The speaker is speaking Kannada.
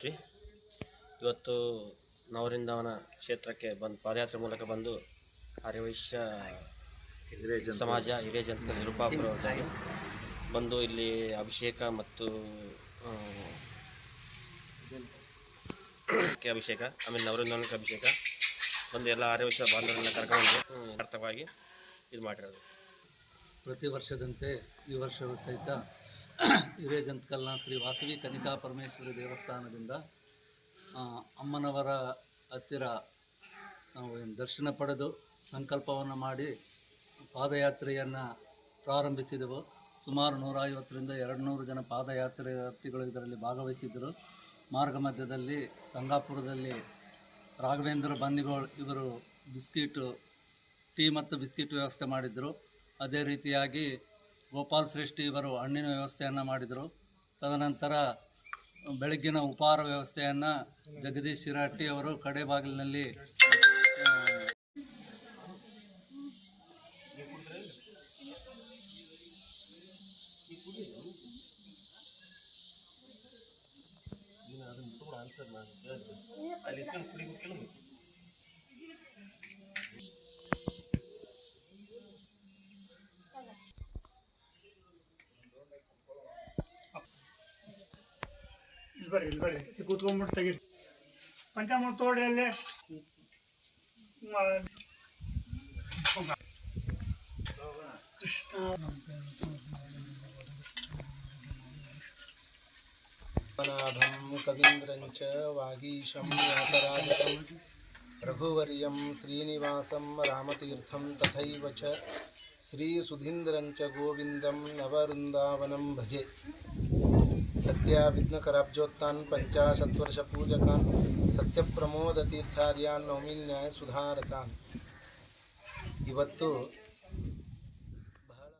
ಶ್ರೀ ಇವತ್ತು ನವರಿಂದವನ ಕ್ಷೇತ್ರಕ್ಕೆ ಬಂದು ಪಾದಯಾತ್ರೆ ಮೂಲಕ ಬಂದು ಹರಿವೈಶ್ಯ ಸಮಾಜ, ಹಿರಿಯ ಜನತೆ ನಿರುಪಾಪುರವಾಗಿ ಬಂದು ಇಲ್ಲಿ ಅಭಿಷೇಕ ಮತ್ತು ಅಭಿಷೇಕ ಆಮೇಲೆ ನವರಿಂದವನಕ್ಕೆ ಅಭಿಷೇಕ ಬಂದು ಎಲ್ಲ ಆರ್ಯವೈಶ್ಯ ಬಾಂಧವರನ್ನ ಕರ್ಕೊಂಡು ಅರ್ಥವಾಗಿ ಇದು ಮಾಡಿರೋದು. ಪ್ರತಿ ವರ್ಷದಂತೆ ಈ ವರ್ಷವೂ ಸಹಿತ ಹಿರೇಜಂತಕಲ್ನ ಶ್ರೀ ವಾಸವಿ ಕನಿಕಾ ಪರಮೇಶ್ವರಿ ದೇವಸ್ಥಾನದಿಂದ ಅಮ್ಮನವರ ಹತ್ತಿರ ನಾವು ದರ್ಶನ ಪಡೆದು ಸಂಕಲ್ಪವನ್ನು ಮಾಡಿ ಪಾದಯಾತ್ರೆಯನ್ನು ಪ್ರಾರಂಭಿಸಿದೆವು. ಸುಮಾರು ನೂರೈವತ್ತರಿಂದ ಎರಡು ನೂರು ಜನ ಪಾದಯಾತ್ರೆಯಾರ್ಥಿಗಳು ಇದರಲ್ಲಿ ಭಾಗವಹಿಸಿದ್ದರು. ಮಾರ್ಗ ಮಧ್ಯದಲ್ಲಿ ಸಂಗಾಪುರದಲ್ಲಿ ರಾಘವೇಂದ್ರ ಬನ್ನಿಗೋಳ್ ಇವರು ಬಿಸ್ಕಿಟು, ಟೀ ಮತ್ತು ಬಿಸ್ಕಿಟ್ ವ್ಯವಸ್ಥೆ ಮಾಡಿದರು ಅದೇ ರೀತಿಯಾಗಿ ಗೋಪಾಲ್ ಶ್ರೇಷ್ಠಿ ಇವರು ಹಣ್ಣಿನ ವ್ಯವಸ್ಥೆಯನ್ನು ಮಾಡಿದರು. ತದನಂತರ ಬೆಳಗ್ಗಿನ ಉಪಹಾರ ವ್ಯವಸ್ಥೆಯನ್ನು ಜಗದೀಶ್ ಶಿರಾಟ್ಟಿ ಅವರು ಕಡೆ ಬಾಗಿಲಿನಲ್ಲಿ ಆ, ಇಲ್ಲಿ ಬರ್ರಿ ಇಲ್ಲಿ ಬರ್ರಿ ಇಲ್ಲಿ ಕೂತ್ಕೊಂಡ್ಬಿಟ್ಟು ತೆಗೀರಿ ಪಂಚಾಮೃತ ತೋಡ್ರಿ ಅಲ್ಲೇ ಮ- ಕೃಷ್ಣ पद्मनाभं कवीन्द्रं च वागीशं व्यासराजकं रघुवर्यं श्रीनिवासं रामतीर्थं तथैव च श्रीसुधीन्द्रं च गोविन्दं नववृन्दावनं भजे सत्याविघ्नकराब्जोत्तान् पञ्चाशत्वर्षपूजकान् सत्यप्रमोदतीर्थार्यान् नौमिन्याय ಸುಧಾರಕಾನ್ ಇವತ್ತು